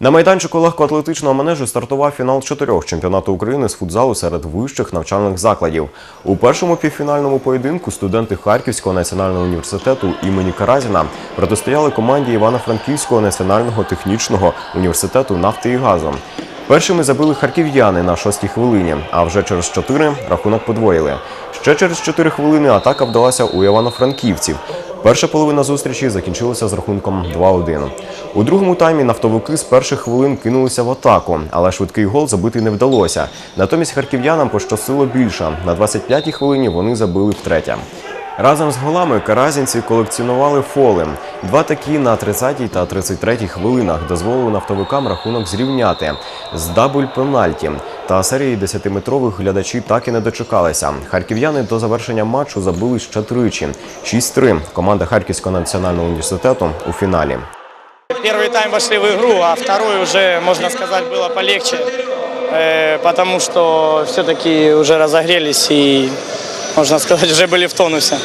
На майданчику легкоатлетичного манежу стартував фінал чотирьох чемпіонату України з футзалу серед вищих навчальних закладів. У першому півфінальному поєдинку студенти Харківського національного університету імені Каразіна протистояли команді Івано-Франківського національного технічного університету нафти і газу. Першими забили харків'яни на шостій хвилині, а вже через чотири рахунок подвоїли. Ще через чотири хвилини атака вдалася у івано-франківців. Перша половина зустрічі закінчилася з рахунком 2-1. У другому таймі нафтовики з перших хвилин кинулися в атаку, але швидкий гол забити не вдалося. Натомість харків'янам пощастило більше. На 25-й хвилині вони забили втретє. Разом з голами каразінці колекціонували фоли. Два такі на 30-й та 33-й хвилинах дозволили нафтовикам рахунок зрівняти з дабуль пенальті. Та серії 10-метрових глядачі так і не дочекалися. Харків'яни до завершення матчу забили ще тричі. 6-3. Команда Харківського національного університету у фіналі. Первый тайм вошли в игру, а второй уже, можно сказать, было полегче, э, потому что все-таки уже разогрелись и, можно сказать, уже были в тонусе.